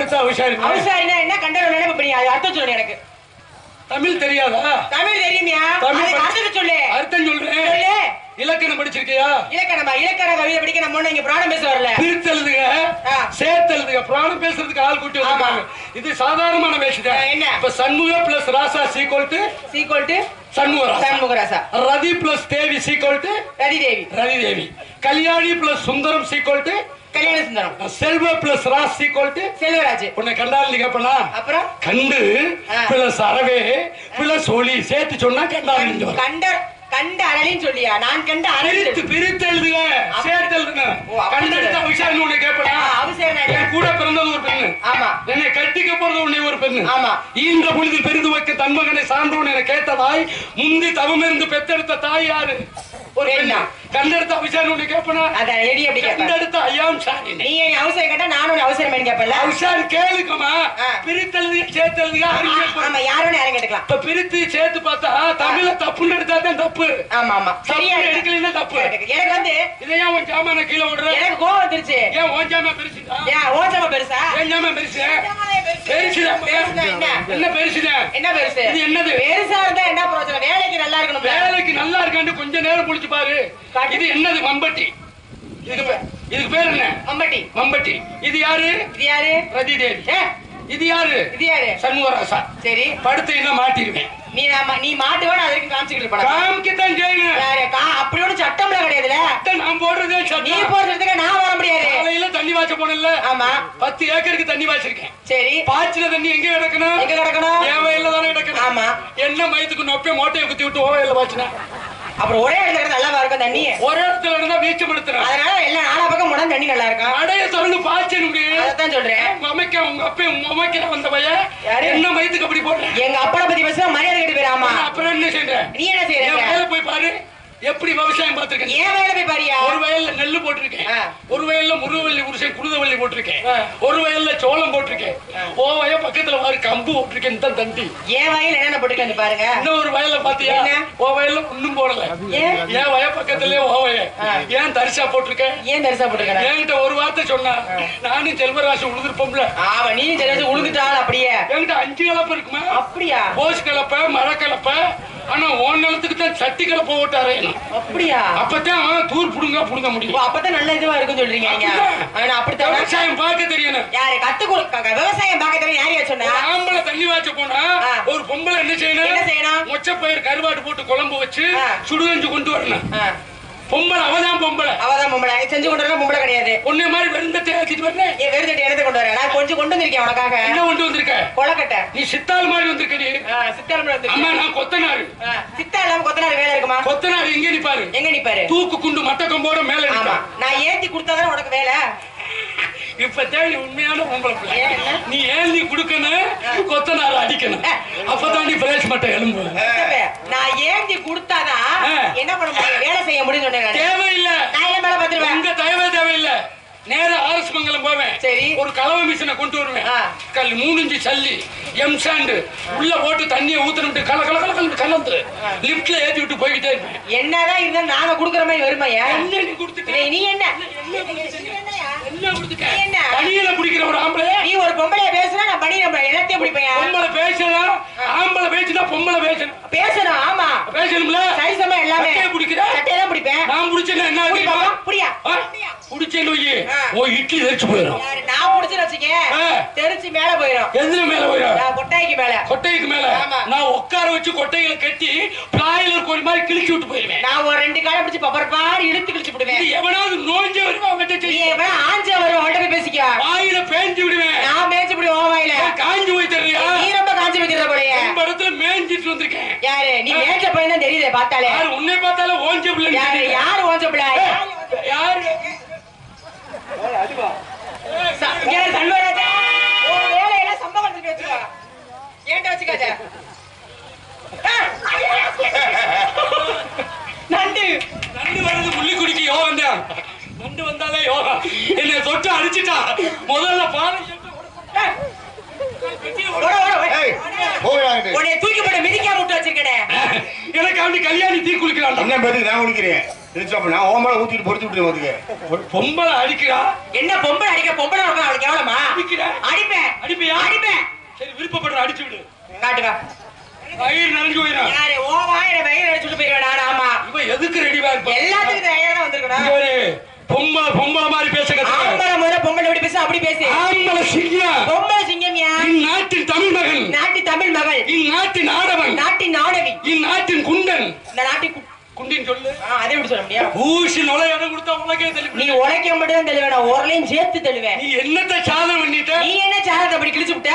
என்ன? கண்டன நினைப்பு பண்ணி அது அர்த்தம் சொல்லு எனக்கு. தமிழ் தெரியாதா? தமிழ் தெரியுமியா? தமிழ் அதுக்கு சொல்லு. அர்த்தம் சொல்றேன். சொல்லு. இலக்கணம் படிச்சிருக்கியா? இலக்கணமா? இலக்கண கவிதை படிக்க நம்ம இங்க பிராணம் பேச வரல. பிரித்தெழுதுக. சேர்த்தெழுதுக பிராணம் பேசுறதுக்கு ஆள் கூட்டி வந்திருக்காங்க. இது சாதாரணமான ஆ, என்ன? இப்ப Shanmuga plus Rasa sequel to sequel to Shanmugarasa Shanmugarasa Rathi plus Devi sequel to Rathi Devi. Rathi Devi. Kalyani plus Sundaram sequel to Kalyana Sundaram Selva plus Ras sequel to Selvaraj. உன்னை கண்டாலும் கேப்பனா? அப்புறம்? கண்டு ஆ. Plus அறவே plus ஒளி. சேர்த்து சொன்னா கண்டாலும் கண்ட கண்ட அனலின்னு சொல்லியா? நான் கண்ட அனல் பிரித்து எழுதுக சேர்த்து எழுதுங்க. கண்டெடுத்த. விஷயம் உன்னை கேப்பனா? அவசரம் என் கூட பிறந்தது ஒரு பெண்ணு. ஆமா. என்னை கட்டிக்க போறது உன்னை ஒரு பெண்ணு. ஆமா. ஈன்ற பொழுதில் பெரிது வைக்க தன்மகனை சான்றோன் என கேட்டதாய் முந்தி தவமிருந்து பெத்தெடுத்த தாய் யாரு? ஒரு? கண்டெடுத்த விஷயம் உன்னை கேப்பனா? அதான் எடி அப்படி கண்டெடுத்த ஐயாம் சாரினை நீ என் அவசரம் கேட்டா நானும் அவசரம் கேட்பல அவசாரி கேளுக்கமா ஆ. பிரித்தெழுதுக சேர்த்தெழுதுக அறிஞர் பொருள். ஆமா யாரும் யாரும் கேட்டுக்கலாம். இப்ப பிரித்து சேர்த்து பார்த்தா தமிழ தப்புன்னு எடுத்தா தான் தப்பு. ஆமா ஆமா. சரியா எடுக்கலைன்னா தப்பு. எனக்கு வந்து இதை ஏன் உன் ஜாமான கீழே விடுற? எனக்கு கோவம் வந்துருச்சு. ஏன் உன் ஜாமா ஓச்சமா பெருசா? பெருசு? என்ன பெருசுதான் என்ன? பெருசு? இது என்னது? பெருசா இருந்தா என்ன பிரயோஜனம்? வேலைக்கு நல்லா இருக்கணும் வேலைக்கு நல்லா இருக்காண்டு கொஞ்ச நேரம் முடிச்சு பாரு. இது என்னது? மம்பட்டி. இதுக்கு இதுக்கு பேர் என்ன? மம்பட்டி. மம்பட்டி. இது யாரு? இது யாரு? ரதி தேவி இது யாரு? இது யாரு? சண்முகராசா. சரி. படுத்து என்ன மாட்டிருவேன் நீ நாம- நீ மாட்டுவா நான் அது வரைக்கும் காமிச்சுக்கிட்டு இருப்பேன் காமிக்கத்தான் செய்யணும் யாரு? கா அப்படி ஒண்ணும் சட்டம்ல கிடையாதுல நான் போடுறதே நீ சட்டம் போறதுக்கு நான் வர முடியாது. காலையில தண்ணி வாய்ச்ச போனல ஆமா. பத்து ஏக்கருக்கு தண்ணி வாய்ச்சிருக்கேன் சரி. பாய்ச்சின தண்ணி எங்க கிடக்கணும்? எங்க கிடக்கணும்? என் வயல்ல தானே கிடக்கணும். ஆமா. என்ன மயத்துக்கு நொப்பே மோட்டையை குத்தி விட்டு ஓவையில வாச்சினேன் அப்புறம் ஒரே இடத்துல கிடந்தா நல்லாவா இருக்கும் தண்ணி? ஒரே இடத்துல இருந்தா வீச்சம் எடுத்துறேன் அதனால எல்லா நாலா பக்கம் முடம் தண்ணி நல்லா இருக்கும் அடைய திறந்து பாய்ச்சனுக்கு அதான் சொல்றேன். அமைக்க உங்க அப்பா அமைக்கிற வந்த பையன்? என்ன மயத்துக்கு அப்படி போடுறேன் எங்க அப்பனை பத்தி பேசுனா மரியாதை கெட்டு போயிரு ஆமா அப்புறம் என்ன செய்யறேன்? நீ என்ன என் செய்யற போய் பாரு. எப்படி விவசாயம் பார்த்திருக்கேன்? ஏன் வேலை போய் பாரியா ஒரு வயல்ல நெல்லு போட்டிருக்கேன். ஒரு வயல்ல முருகவல்லி உருசை குருதவல்லி போட்டிருக்கேன். ஒரு வயல்ல சோளம் போட்டிருக்கேன். ஓ வய பக்கத்துல வாரு கம்பு போட்டிருக்கேன் தான் தண்டி. என் வயல் என்னென்ன போட்டுக்கலாம் பாருங்க. இன்னும் ஒரு வயல்ல பாத்தியா? ஓ வயல்ல ஒண்ணும் போடல. ஏன்? ஏன் வய பக்கத்துலயே ஓ வய. ஏன் தரிசா போட்டிருக்கேன்? ஏன் தரிசா போட்டுருக்க என்கிட்ட ஒரு வார்த்தை சொன்னா நானும் செல்வராசி உழுதுருப்போம்ல. ஆமா நீ தெரிஞ்சு உழுந்துட்டாள் அப்படியே. என்கிட்ட அஞ்சு கலப்பை இருக்குமா? அப்படியா? போஸ் கலப்பை மர கலப்பை ஆனா ஓன் நிலத்துக்கு தான் சட்டி கலப்பை ஓட்டாரு அப்படியா? அப்பதான் அவன் தூர் புடுங்க புடுங்க முடியும். அப்பதான் நல்ல இதுவா இருக்கும் சொல்றீங்க ஆனா அப்படித்தான். விவசாயம் பார்க்க தெரியணும் யாரு கத்து கொடு- விவசாயம் பார்க்க தெரியும் யாரையா சொன்னா? ஆம்பளை தண்ணி வாய்ச்ச போனா. ஒரு பொம்பளை என்ன என்ன செய்யணும்? செய்யணும் மொச்சப்பயிர் கருவாட்டு போட்டு குழம்பு வச்சு. சுடுகஞ்சி கொண்டு வரணும். பொம்பளை அவதான் பொம்பளை. அவதான் பொம்பளை. செஞ்சு கொண்டு வர பொம்பளை கிடையாது. உன்னை மாதிரி வெறுந்தத்தை ஆக்கிட்டு வரேன் ஏன் வெறுதட்டி இடத்தை கொண்டு வரேன். நான் கொஞ்சம் கொண்டு வந்திருக்கேன் உனக்காக. என்ன கொண்டு வந்திருக்க? கொலக்கட்டை. நீ சித்தாள் மாதிரி வந்திருக்கடி சித்தாலம் அம்மா நான் கொத்தனாரு. சித்தா இல்லாம கொத்தனார் வேலை இருக்குமா? கொத்தனாரு எங்க நிப்பாரு? எங்க நிப்பாரு? தூக்கு குண்டு மட்ட கம்போட மேல ஆமா. நான் ஏத்தி கொடுத்தாதானே உனக்கு வேலை? இப்பதான் நீ உண்மையான பொம்பளை? நீ ஏந்தி குடுக்கணும் கொத்தனார் அடிக்கணும். அப்பதான் நீ பிரேஸ் மட்டை எலும்பு நான் ஏந்தி கொடுத்தாதான். என்ன பண்ண சொன்னேன் நானு. தேவையில்லை. நான் மேல பாத்துருவேன் உங்க தேவை தேவையில்லை. நேரா ஆர்எஸ் மங்கலம் போவேன். சரி. ஒரு கலவை மிஷினை கொண்டு வருவேன். கல் மூணு இன்ச்சு சல்லி எம் சாண்டு உள்ள போட்டு தண்ணியை ஊத்துனுட்டு கல கல கல கல கலந்து லிப்ட்ல ஏத்தி விட்டு போய்கிட்டே இருப்பேன். என்னதான் இருந்தாலும் நாங்க குடுக்குற மாதிரி வருமையா என்ன? நீ கொடுத்துட்ட? நீ- என்ன? என்ன கொடுத்துட்ட? நீ என்ன? தனியில குடிக்கிற ஒரு ஆம்பளை நீ ஒரு நான் பண்ணி நம்ம எல்லாத்தையும் பிடிப்பேன் பொம்பளை பேசலாம் ஆம்பளை பேசினா பொம்பளை பேசணும். பேசணும் ஆமா. பேசணும்ல? சரிசமா எல்லாமே. சட்டையை பிடிக்கிற? சட்டையை தான் பிடிப்பேன். நான் புடிச்சேன்னா என்ன புடி தெரியுமா? பாப்பா, புடியா ஆ? புடிச்சேன்னு வையி. ஓ இட்லி தெரிச்சு போயிடும். நான் புடிச்சு வச்சுக்க ஆ. தெரிச்சு மேல போயிடும். எதுல மேல போயிடும்? நான் கொட்டாய்க்கு மேல. கொட்டைக்கு மேல. நான் உட்கார வச்சு கொட்டைகளை கட்டி பிளாயிலர் ஒரு மாதிரி கிழிச்சு விட்டு போயிருவேன் நான் ஒரு ரெண்டு காலம் பிடிச்சு பப்பரப்பாரு இழுத்து கிழிச்சு விடுவேன். எவனாவது நோஞ்ச வருவா அவன்கிட்ட எவன் ஆஞ்ச வரும் அவன்கிட்ட போய் பேசிக்க. வாயில பேஞ்சு விடுவேன். நான் மேய்ச்சி விடு உன் வாயில. காஞ்சு போய் தர்றியா? நீ ரொம்ப காஞ்சி வைக்கிற போலயே. ரொம்ப இடத்துல மேய்ஞ்சிட்டு வந்திருக்கேன். யாரு? நீ மேய்ச்ச பையன் தான் தெரியுதே பார்த்தாலே. யாரு? உன்னை பார்த்தாலும் ஓஞ்ச பிள்ளை யாரு? யாரு ஓஞ்ச பிள்ளை? யாரு? யாரு? சண்முகராஜா! ஏன்ட்ட வச்சுக்காத! நண்டு. நண்டு வருது முள்ளி குடிக்க யோகம் தான் நண்டு வந்தாலே யோகம் என்னை தொட்டு அடிச்சிட்டா. முதல்ல பானை போகிறாங்க உன்னைய தூக்கி போட்டு மிதிக்காம விட்டு வச்சிருக்கேனே. எனக்கு அவனி கல்யாணி தீ குளிக்கிறான் என்ன பேருக்கு நான் குடிக்கிறேன் திருச்சாப்ப நான் ஓம்பளை ஊத்திட்டு பொறுத்து விட்டு ஒரு பொம்பளை அடிக்கிறா. என்ன பொம்பளை அடிக்க பொம்பளை அவளுக்கு எவ்வளவுமா? அடிக்கிறா அடிப்பேன். அடிப்பியா? அடிப்பேன் அவரை அடிச்சு விடு. காட்டுக்கா. வயிறு நிறைஞ்சு போயிடும் யாரு? ஓ வாயில வயிறு அடிச்சுட்டு போயிருக்கா ஆமா இவன் எதுக்கு ரெடிவா இருப்பான்? எல்லாத்துக்கும் தயாரா தான் வந்திருக்கணும் ஒரு பொம்பளை பொம்பளை மாதிரி பேச கத்துக்க ஆம்பளை முதல்ல பொம்பளை எப்படி பேசு அப்படி பேசு. ஆம்பளை சிங்கம். பொம்பளை சிங்கம்யா இந்நாட்டின் தமிழ் மகன். நாட்டு தமிழ் மகள். இந்நாட்டின் ஆடவன். நாட்டின் நாடகி. இந்நாட்டின் குண்டன். இந்த நாட்டி கு- குண்டின் சொல்லு அதை எப்படி சொல்ல முடியும் ஊசி நுழை இடம் கொடுத்தா உனக்கே தெரியும் நீ உழைக்க மட்டும் தான் நான் உரலையும் சேர்த்து தெளிவேன் நீ என்னத்த சாதனை பண்ணிட்ட? நீ என்ன சாதத்தை அப்படி கிழிச்சு விட்ட?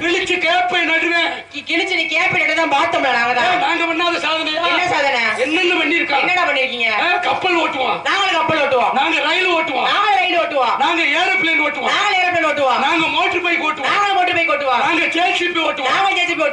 கிழிச்சு கேப்பை நடுவேன் கிழிச்சு நீ கேப்பிட்டு தான் பார்த்தோம்ல நாங்க தான். நாங்க பண்ணாத சாதனையா? என்ன சாதனை? என்னென்ன என்னடா பண்ணிருக்கீங்க கப்பல் ஓட்டுவோம். நாங்களும் கப்பல் ஓட்டுவோம். நாங்க ரயில் ஓட்டுவோம். நாங்களும் ரயில் ஓட்டுவோம். நாங்க ஏரோப்ளேன் ஓட்டுவோம். நாங்களும் ஏரோப்ளேன் ஓட்டுவோம். நாங்க மோட்டர் பைக் ஓட்டுவோம். நாங்களும் மோட்டர் பைக் ஓட்டுவோம். நாங்க ஜேசிபி ஓட்டுவோம். நாங்களும் ஜேசிபி ஓட்டுவோம்.